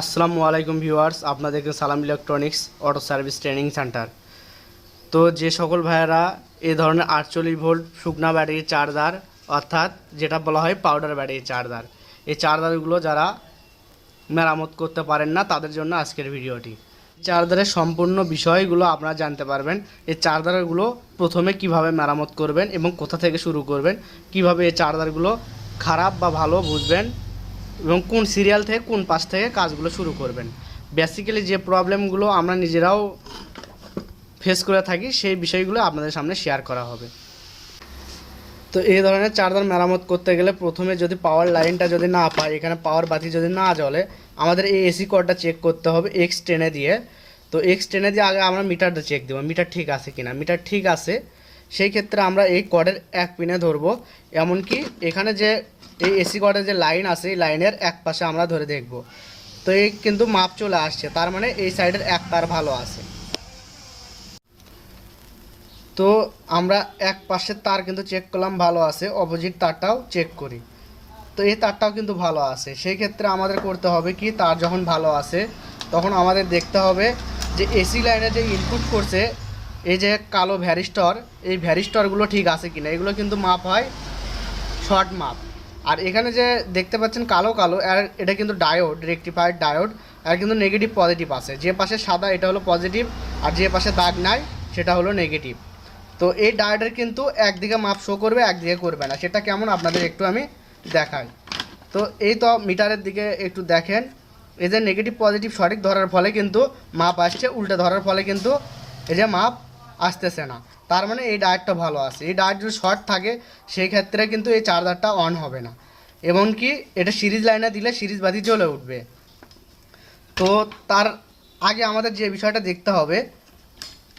আসসালামু আলাইকুম ভিউয়ার্স আপনাদেরকে সালাম electronics auto service training centre. তো যে সকল ভাইয়েরা এই ধরনের আটচল্লিশ ভোল্ট শুকনা ব্যাটারি চার্জার, অর্থাৎ যেটা বলা হয় পাউডার ব্যাটারি চার্জার, এই চার্জারগুলো যারা মেরামত করতে পারেন না, তাদের জন্য আজকের ভিডিওটি। চার্জারের সম্পূর্ণ বিষয়গুলো আপনারা জানতে পারবেন, এই চার্জারগুলো প্রথমে কীভাবে মেরামত করবেন এবং কোথা থেকে শুরু করবেন, কীভাবে এই চার্জারগুলো খারাপ বা ভালো বুঝবেন এবং কোন সিরিয়াল থেকে, কোন পাশ থেকে কাজগুলো শুরু করবেন। বেসিক্যালি যে প্রবলেমগুলো আমরা নিজেরাও ফেস করে থাকি, সেই বিষয়গুলো আপনাদের সামনে শেয়ার করা হবে। তো এই ধরনের চার্জার মেরামত করতে গেলে প্রথমে যদি পাওয়ার লাইনটা যদি না পাই এখানে পাওয়ার বাতি যদি না জ্বলে, আমাদের এই এসি কর্ডটা চেক করতে হবে এক্স টেনে দিয়ে। তো এক্স টেনে দিয়ে আগে আমরা মিটারটা চেক দেবো মিটার ঠিক আছে কিনা। মিটার ঠিক আছে, সেই ক্ষেত্রে আমরা এই কর্ডের এক পিনে ধরবো। এমনকি এখানে যে এই এসি কর্ডের যে লাইন আছে, এই লাইনের এক পাশে আমরা ধরে দেখব। তো এই কিন্তু মাপ চলে আসছে, তার মানে এই সাইডের এক তার ভালো আছে। তো আমরা এক পাশের তার কিন্তু চেক করলাম, ভালো আছে অপোজিট তারটাও চেক করি। তো এই তারটাও কিন্তু ভালো আছে। সেই ক্ষেত্রে আমাদের করতে হবে কি, তার যখন ভালো আছে, তখন আমাদের দেখতে হবে যে এসি লাইনে যে ইনপুট করছে, এই যে কালো ভ্যারিস্টর, এই ভ্যারিস্টরগুলো ঠিক আছে কিনা? এগুলো কিন্তু মাপ হয় শর্ট মাপ। আর এখানে যে দেখতে পাচ্ছেন কালো কালো, আর এটা কিন্তু ডায়োড রেকটিফায়ার ডায়োড আর কিন্তু নেগেটিভ পজিটিভ আছে। যে পাশে সাদা, এটা হলো পজিটিভ আর যে পাশে দাগ নাই, সেটা হলো নেগেটিভ তো এই ডায়োডের কিন্তু একদিকে মাপ শো করবে, একদিকে করবে না। সেটা কেমন? আপনাদের একটু আমি দেখাই। তো এই তো মিটারের দিকে একটু দেখেন। এই যে নেগেটিভ পজিটিভ সঠিক ধরার ফলে কিন্তু মাপ আসছে, উল্টে ধরার ফলে কিন্তু এই যে মাপ আসতেছে না। তার মানে এই ডায়েটটা ভালো আছে। এই ডায়েট যদি শর্ট থাকে, সেই ক্ষেত্রে কিন্তু এই চার্জারটা অন হবে না। এমনকি এটা সিরিজ লাইনে দিলে সিরিজ বাতি জ্বলে উঠবে। তো তার আগে আমাদের যে বিষয়টা দেখতে হবে,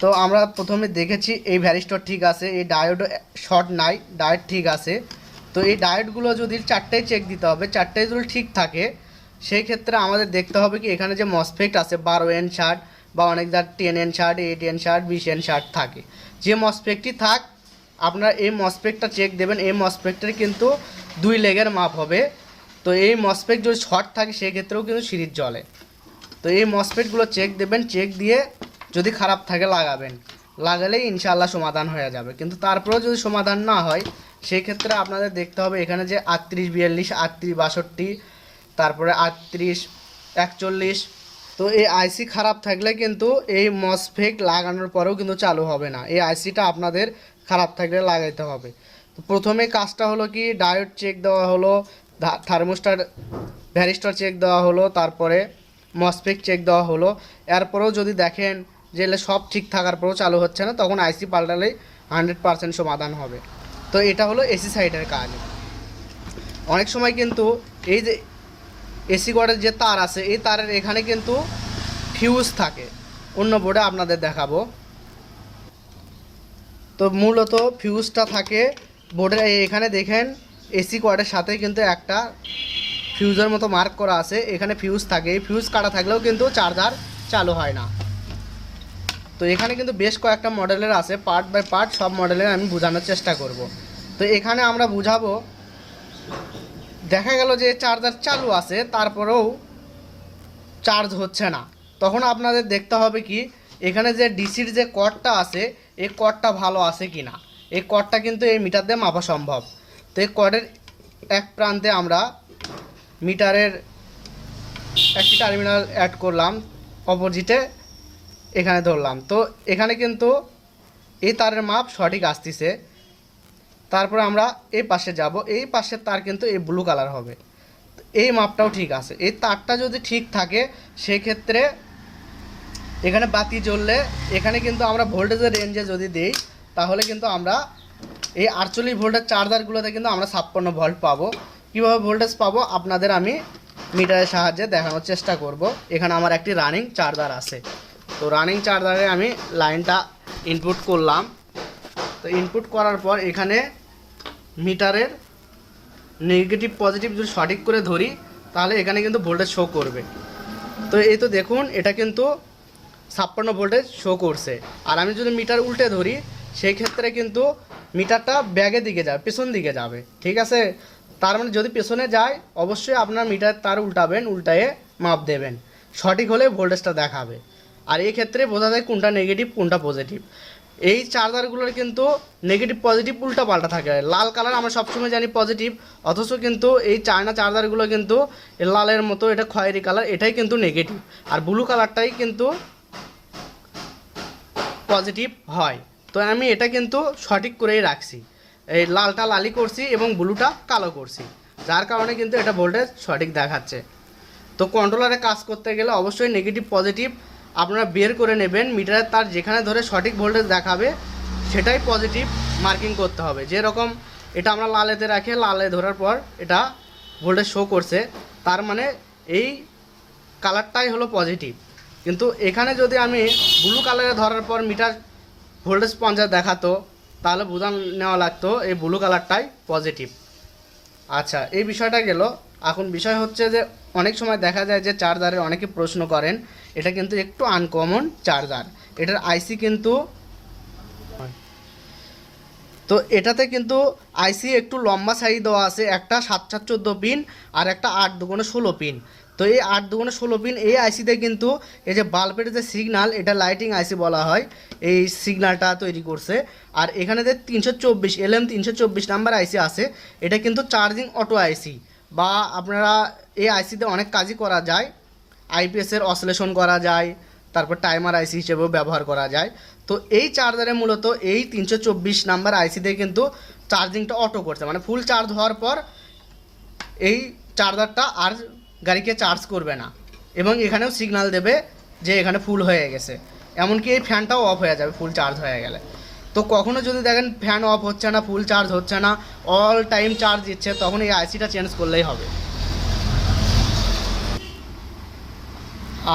তো আমরা প্রথমে দেখেছি এই ভ্যারিস্টর ঠিক আছে, এই ডায়োডও শর্ট নাই, ডায়েট ঠিক আছে। তো এই ডায়েটগুলো যদি চারটেই চেক দিতে হবে, চারটেই যদি ঠিক থাকে, সেই ক্ষেত্রে আমাদের দেখতে হবে কি এখানে যে মসফেক্ট আছে, বারো এন শার্ট বা অনেক যার ten N shirt eight N shirt বিশ এন শার্ট থাকে। যে মসফেক্টটি থাক, আপনারা এই মসফেক্টটা চেক দেবেন, এই মসফেক্টের কিন্তু দুই লেগের মাপ হবে। তো এই মসফেক্ট যদি শর্ট থাকে, সেক্ষেত্রেও কিন্তু সিরিজ জ্বলে তো এই মসফেটগুলো চেক দেবেন চেক দিয়ে যদি খারাপ থাকে, লাগাবেন। লাগালেই ইনশাআল্লাহ সমাধান হয়ে যাবে। কিন্তু তারপরেও যদি সমাধান না হয় সেই ক্ষেত্রে আপনাদের দেখতে হবে এখানে যে আটত্রিশ, বিয়াল্লিশ, আটত্রিশ, বাষট্টি, তারপরে আটত্রিশ, একচল্লিশ তো এই আইসি খারাপ থাকলে কিন্তু এই মসফেক লাগানোর পরেও কিন্তু চালু হবে না। এই আইসিটা আপনাদের খারাপ থাকলে লাগাইতে হবে। তো প্রথমে কাজটা হলো কি? ডায়োড চেক দেওয়া হলো থার্মোস্টার ভ্যারিস্টার চেক দেওয়া হলো, তারপরে মসফেক চেক দেওয়া হলো। এরপরেও যদি দেখেন যে সব ঠিক থাকার পরেও চালু হচ্ছে না, তখন আইসি পাল্টালেই হান্ড্রেড পারসেন্ট সমাধান হবে। তো এটা হলো এসি সাইডের কাজ। অনেক সময় কিন্তু এই যে এসি কর্ডের যে তার আছে, এই তারের এখানে কিন্তু ফিউজ থাকে। অন্য বোর্ডে আপনাদের দেখাবো। তো মূলত ফিউজটা থাকে বোর্ডের এখানে দেখেন এসি কোয়ার্ডের সাথে কিন্তু একটা ফিউজের মতো মার্ক করা আছে। এখানে ফিউজ থাকে। এই ফিউজ কাটা থাকলেও কিন্তু চার্জার চালু হয় না। তো এখানে কিন্তু বেশ কয়েকটা মডেলের আছে। পার্ট বাই পার্ট সব মডেলের আমি বোঝানোর চেষ্টা করব। তো এখানে আমরা বুঝাবো দেখা গেল যে চার্জার চালু আছে, তারপরেও চার্জ হচ্ছে না। তখন আপনাদের দেখতে হবে কি, এখানে যে ডিসির যে কর্ডটা আছে, এই কর্ডটা ভালো আছে কি না এই কর্ডটা কিন্তু এই মিটার দিয়ে মাপা সম্ভব। তো এই কর্ডের এক প্রান্তে আমরা মিটারের একটি টার্মিনাল অ্যাড করলাম অপোজিটে এখানে ধরলাম। তো এখানে কিন্তু এই তারের মাপ সঠিক আসতেছে। তারপরে আমরা এই পাশে যাব, এই পাশের তার কিন্তু এই ব্লু কালার হবে। এই মাপটাও ঠিক আছে। এই তারটা যদি ঠিক থাকে, সেক্ষেত্রে এখানে বাতি জ্বললে, এখানে কিন্তু আমরা ভোল্টেজের রেঞ্জে যদি দিই, তাহলে কিন্তু আমরা এই আটচল্লিশ ভোল্টের চার্জারগুলোতে কিন্তু আমরা ছাপ্পান্ন ভোল্ট পাবো। কীভাবে ভোল্টেজ পাবো? আপনাদের আমি মিটারের সাহায্যে দেখানোর চেষ্টা করব। এখানে আমার একটি রানিং চার্জার আছে। তো রানিং চার্জারে আমি লাইনটা ইনপুট করলাম। তো ইনপুট করার পর এখানে মিটারের নেগেটিভ পজিটিভ যদি সঠিক করে ধরি, তাহলে এখানে কিন্তু ভোল্টেজ শো করবে। তো এই তো দেখুন, এটা কিন্তু ছাপ্পান্ন ভোল্টেজ শো করছে। আর আমি যদি মিটার উল্টে ধরি, সেই ক্ষেত্রে কিন্তু মিটারটা ব্যাগের দিকে যাবে পেছন দিকে যাবে। ঠিক আছে? তার মানে যদি পেছনে যায়, অবশ্যই আপনার মিটার তার উল্টাবেন, উল্টায়ে মাপ দেবেন। সঠিক হলে ভোল্টেজটা দেখাবে। আর এই ক্ষেত্রে বোঝা যায় কোনটা নেগেটিভ কোনটা পজিটিভ এই চার্জারগুলোর কিন্তু নেগেটিভ পজিটিভ উল্টা পাল্টা থাকে। লাল কালার আমরা সবসময় জানি পজিটিভ অথচ কিন্তু এই চায়না চার্জারগুলো কিন্তু লালের মতো, এটা খয়েরি কালার এটাই কিন্তু নেগেটিভ আর ব্লু কালারটাই কিন্তু পজিটিভ হয়। তো আমি এটা কিন্তু সঠিক করেই রাখছি। এই লালটা লালি করছি এবং ব্লুটা কালো করছি। যার কারণে কিন্তু এটা ভোল্টেজ সঠিক দেখাচ্ছে। তো কন্ট্রোলারে কাজ করতে গেলে অবশ্যই নেগেটিভ পজিটিভ আপনারা বের করে নেবেন মিটারের তার যেখানে ধরে সঠিক ভোল্টেজ দেখাবে, সেটাই পজিটিভ মার্কিং করতে হবে। যেরকম এটা আমরা লালেতে রাখে, লালে ধরার পর এটা ভোল্টেজ শো করছে, তার মানে এই কালারটাই হলো পজিটিভ কিন্তু এখানে যদি আমি ব্লু কালারে ধরার পর মিটার ভোল্টেজ পঞ্চাশ দেখাতো, তাহলে বুঝান নেওয়া লাগতো এই ব্লু কালারটাই পজিটিভ আচ্ছা এই বিষয়টা গেল। এখন বিষয় হচ্ছে যে, অনেক সময় দেখা যায় যে চার্জারের অনেকে প্রশ্ন করেন, এটা কিন্তু একটু আনকমন চার্জার এটার আইসি কিন্তু তো এটাতে কিন্তু আইসি একটু লম্বা সাইজ দেওয়া আছে, একটা সাত সাত চোদ্দ পিন আর একটা আট দুগুণে ষোলো পিন তো এই আট দুগুণে ষোলো পিন এই আইসিতে কিন্তু এই যে বাল্বের যে সিগনাল এটা লাইটিং আইসি বলা হয়, এই সিগনালটা তৈরি করছে। আর এখানে যে তিনশো চব্বিশ এল এম তিনশো চব্বিশ নাম্বার আইসি আছে, এটা কিন্তু চার্জিং অটো আইসি বা আপনারা এই আইসিতে অনেক কাজই করা যায়। আইপিএসের অসলেশন করা যায়, তারপর টাইমার আইসি হিসেবেও ব্যবহার করা যায়। তো এই চার্জারে মূলত এই তিনশো চব্বিশ নাম্বার আইসিতে কিন্তু চার্জিংটা অটো করছে। মানে ফুল চার্জ হওয়ার পর এই চার্জারটা আর গাড়িকে চার্জ করবে না। এবং এখানেও সিগন্যাল দেবে যে এখানে ফুল হয়ে গেছে। এমনকি এই ফ্যানটাও অফ হয়ে যাবে ফুল চার্জ হয়ে গেলে। তো কখনও যদি দেখেন ফ্যান অফ হচ্ছে না ফুল চার্জ হচ্ছে না অল টাইম চার্জ দিচ্ছে, তখন এই আইসিটা চেঞ্জ করলেই হবে।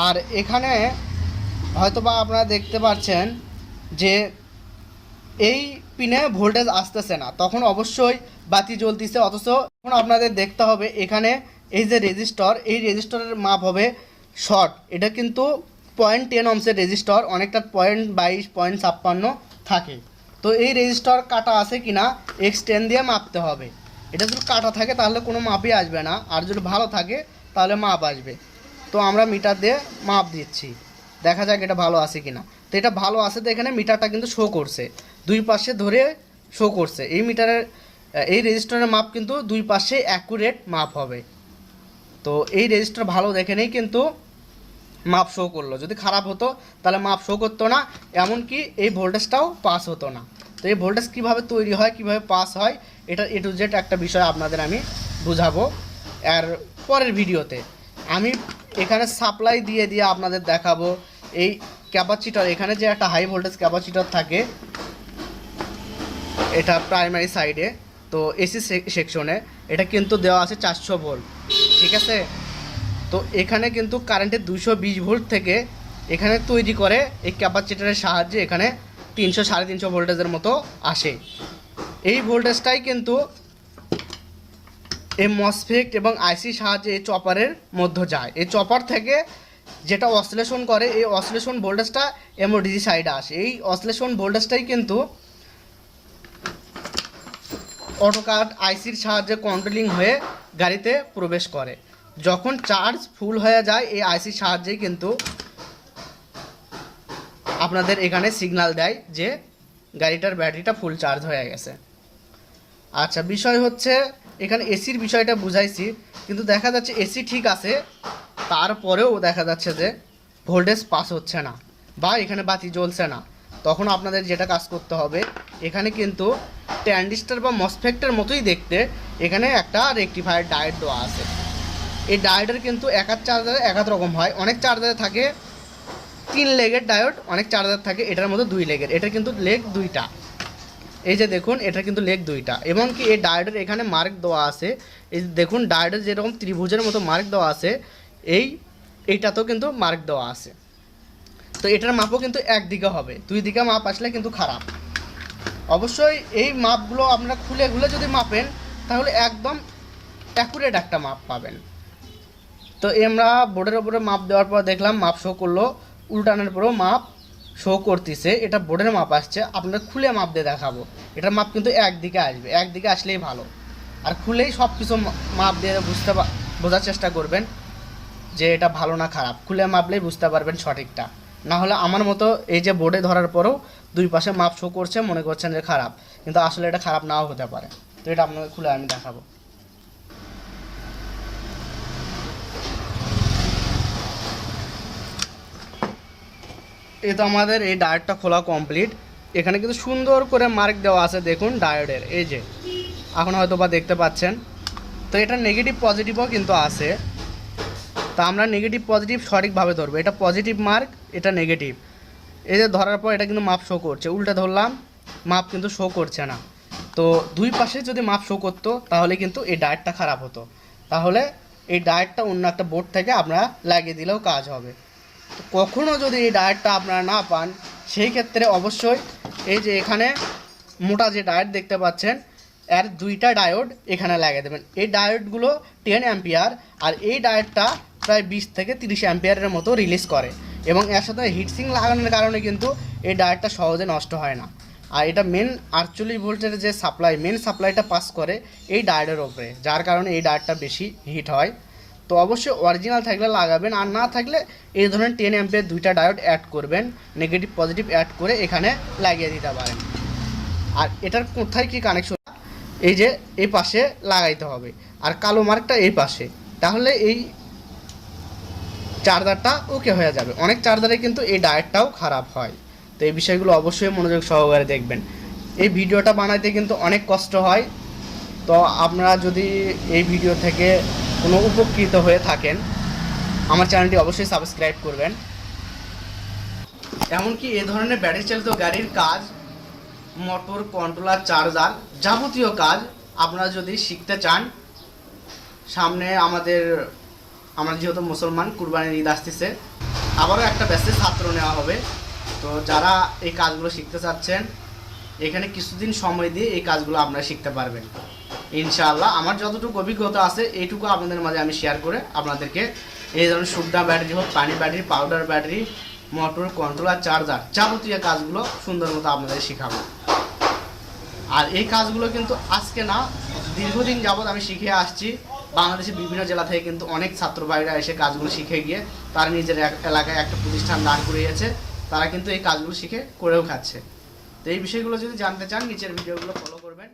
আর এখানে হয়তোবা আপনারা দেখতে পাচ্ছেন যে এই পিনে ভোল্টেজ আসতেছে না। তখন অবশ্যই বাতি জ্বলতেছে, অথচ এখন আপনাদের দেখতে হবে এখানে এই যে রেজিস্টর এই রেজিস্টরের মাপ হবে শর্ট এটা কিন্তু পয়েন্ট টেন অংশের রেজিস্টর অনেকটা পয়েন্ট বাইশ পয়েন্ট ছাপ্পান্ন থাকে। তো এই রেজিস্টর কাটা আছে কি না এক্স টেন দিয়ে মাপতে হবে। এটা যদি কাটা থাকে, তাহলে কোনো মাপই আসবে না। আর যদি ভালো থাকে, তাহলে মাপ আসবে। তো আমরা মিটার দিয়ে মাপ দিচ্ছি। দেখা যাক এটা ভালো আছে কি না তো এটা ভালো আছে তো এখানে মিটারটা কিন্তু শো করছে। দুই পাশে ধরে শো করছে। এই মিটারের এই রেজিস্টারের মাপ কিন্তু দুই পাশে অ্যাকুরেট মাপ হবে। তো এই রেজিস্টার ভালো দেখে নেই কিন্তু মাপ শো করল। যদি খারাপ হতো, তাহলে মাপ শো করতো না, এমনকি এই ভোল্টেজটাও পাস হতো না। তো এই ভোল্টেজ কীভাবে তৈরি হয়, কীভাবে পাস হয়, এটা এ টু জেড একটা বিষয় আপনাদের আমি বুঝাবো আর পরের ভিডিওতে। আমি এখানে সাপ্লাই দিয়ে দিয়ে আপনাদের দেখাবো এই ক্যাপাসিটর এখানে যে একটা হাই ভোল্টেজ ক্যাপাসিটর থাকে, এটা প্রাইমারি সাইডে তো এসি সেকশনে এটা কিন্তু দেওয়া আছে চারশো ভোল্ট ঠিক আছে? তো এখানে কিন্তু কারেন্টের দুশো বিশ ভোল্ট থেকে এখানে তৈরি করে এই ক্যাপাসিটারের সাহায্যে এখানে তিনশো সাড়ে তিনশো ভোল্টেজের মতো আসে। এই ভোল্টেজটাই কিন্তু এই মসফেক্ট এবং আইসি সাহায্যে এই চপারের মধ্যে যায়। এই চপার থেকে যেটা অশ্লেষণ করে, এই অশ্লেষণ ভোল্টেজটা এমওডিজি সাইডে আসে। এই অশ্লেষণ ভোল্টেজটাই কিন্তু অটোকার্ড আইসির সাহায্যে কন্ট্রোলিং হয়ে গাড়িতে প্রবেশ করে। যখন চার্জ ফুল হয়ে যায়, এই আইসির সাহায্যেই কিন্তু আপনাদের এখানে সিগন্যাল দেয় যে গাড়িটার ব্যাটারিটা ফুল চার্জ হয়ে গেছে। আচ্ছা বিষয় হচ্ছে, এখানে এসির বিষয়টা বুঝাইছি, কিন্তু দেখা যাচ্ছে এসি ঠিক আছে, তারপরেও দেখা যাচ্ছে যে ভোল্টেজ পাস হচ্ছে না বা এখানে বাতি জ্বলছে না। তখন আপনাদের যেটা কাজ করতে হবে এখানে কিন্তু ট্যান্ডিস্টার বা মসফেক্টের মতোই দেখতে। এখানে একটা রেকটিফায়ার ডায়েট দেওয়া আছে। এই ডায়েটের কিন্তু এক এক চার্জারে এক এক রকম হয়। অনেক চার্জারে থাকে, তিন লেগের ডায়োড অনেক চার্জার থাকে, এটার মধ্যে দুই লেগের। এটা কিন্তু লেগ দুইটা। এই যে দেখুন, এটা কিন্তু লেগ দুইটা। এবং কি এই ডায়োডের এখানে মার্ক দেওয়া আছে। এই দেখুন ডায়োডের যেরকম ত্রিভুজের মতো মার্ক দেওয়া আছে, এই, এইটাতেও কিন্তু মার্ক দেওয়া আছে। তো এটার মাপও কিন্তু একদিকে হবে। দুই দিকে মাপ আসলে কিন্তু খারাপ। অবশ্যই এই মাপগুলো আপনারা খুলে খুলে যদি মাপেন, তাহলে একদম অ্যাকুরেট একটা মাপ পাবেন। তো আমরা বোর্ডের ওপরে মাপ দেওয়ার পর দেখলাম, মাপ শো করল। উল্টানোর পরেও মাপ শো করতেছে। এটা বোর্ডের মাপ আসছে। আপনারা খুলে মাপ দিয়ে দেখাবো। এটার মাপ কিন্তু একদিকে আসবে। একদিকে আসলেই ভালো। আর খুলেই সব কিছু মাপ দিয়ে বুঝতে বোঝার চেষ্টা করবেন যে এটা ভালো না খারাপ। খুলে মাপলেই বুঝতে পারবেন সঠিকটা। না হলে আমার মতো এই যে বোর্ডে ধরার পরেও দুই পাশে মাপ শো করছে, মনে করছেন যে খারাপ। কিন্তু আসলে এটা খারাপ নাও হতে পারে। তো এটা আপনাকে খুলে আমি দেখাবো। এ তো আমাদের এই ডায়েটটা খোলা কমপ্লিট এখানে কিন্তু সুন্দর করে মার্ক দেওয়া আছে, দেখুন ডায়োডের এই যে, এখন হয়তো বা দেখতে পাচ্ছেন। তো এটা নেগেটিভ পজিটিভও কিন্তু আছে। তা আমরা নেগেটিভ পজিটিভ সঠিকভাবে ধরবো। এটা পজিটিভ মার্ক এটা নেগেটিভ এই যে ধরার পর এটা কিন্তু মাপ শো করছে। উল্টা ধরলাম মাপ কিন্তু শো করছে না। তো দুই পাশে যদি মাপ শো করতো, তাহলে কিন্তু এই ডায়েটটা খারাপ হতো। তাহলে এই ডায়েটটা অন্য একটা বোর্ড থেকে আমরা লাগিয়ে দিলেও কাজ হবে। তো কখনও যদি এই ডায়েটটা আপনারা না পান, সেই ক্ষেত্রে অবশ্যই এই যে এখানে মোটা যে ডায়েট দেখতে পাচ্ছেন, এর দুইটা ডায়োড এখানে লাগিয়ে দেবেন। এই ডায়োডগুলো টেন অ্যাম্পিয়ার আর এই ডায়োডটা প্রায় বিশ থেকে তিরিশ অ্যাম্পিয়ারের মতো রিলিজ করে। এবং এর সাথে হিটসিং লাগানোর কারণে কিন্তু এই ডায়োডটা সহজে নষ্ট হয় না। আর এটা মেন আটচল্লিশ ভোল্টের যে সাপ্লাই মেন সাপ্লাইটা পাস করে এই ডায়োডের ওপরে যার কারণে এই ডায়োডটা বেশি হিট হয়। তো অবশ্যই অরিজিনাল থাকলে লাগাবেন, আর না থাকলে এই ধরনের টেন অ্যাম্পিয়ার দুইটা ডায়োড অ্যাড করবেন নেগেটিভ পজিটিভ অ্যাড করে এখানে লাগিয়ে দিতে পারেন। আর এটার কোথায় কি কানেকশন এই যে, এই পাশে লাগাইতে হবে। আর কালো মার্কটা এই পাশে। তাহলে এই চার্জারটা ওকে হয়ে যাবে। অনেক চার্জারে কিন্তু এই ডায়েটটাও খারাপ হয়। তো এই বিষয়গুলো অবশ্যই মনোযোগ সহকারে দেখবেন। এই ভিডিওটা বানাইতে কিন্তু অনেক কষ্ট হয়। তো আপনারা যদি এই ভিডিও থেকে কোনো উপকৃত হয়ে থাকেন, আমার চ্যানেলটি অবশ্যই সাবস্ক্রাইব করবেন। এমনকি এ ধরনের ব্যাটারি চালিত গাড়ির কাজ মোটর কন্ট্রোলার চার্জার যাবতীয় কাজ আপনারা যদি শিখতে চান, সামনে আমাদের আমরা যেহেতু মুসলমান, কুরবানির ঈদ আসতেছে, আবারও একটা ব্যাচে ছাত্র নেওয়া হবে। তো যারা এই কাজগুলো শিখতে চাচ্ছেন, এখানে কিছুদিন সময় দিয়ে এই কাজগুলো আপনারা শিখতে পারবেন। ইনশাআল্লাহ, আমার যতটুকু অভিজ্ঞতা আছে, এইটুকু আপনাদের মাঝে আমি শেয়ার করে আপনাদেরকে এই ধরনের সুবিধা ব্যাটারি হোক, পানি battery powder battery motor controller charger যাবতীয় কাজগুলো সুন্দর মতো আপনাদের শেখাবো। আর এই কাজগুলো কিন্তু আজকে না, দীর্ঘদিন যাবৎ আমি শিখে আসছি। বাংলাদেশের বিভিন্ন জেলা থেকে কিন্তু অনেক ছাত্র ভাইরা এসে কাজগুলো শিখে গিয়ে তারা নিজের এলাকায় একটা প্রতিষ্ঠান দাঁড় করিয়েছে। তারা কিন্তু এই কাজগুলো শিখে করেও খাচ্ছে। তো এই বিষয়গুলো যদি জানতে চান, নিচের ভিডিওগুলো ফলো করবেন।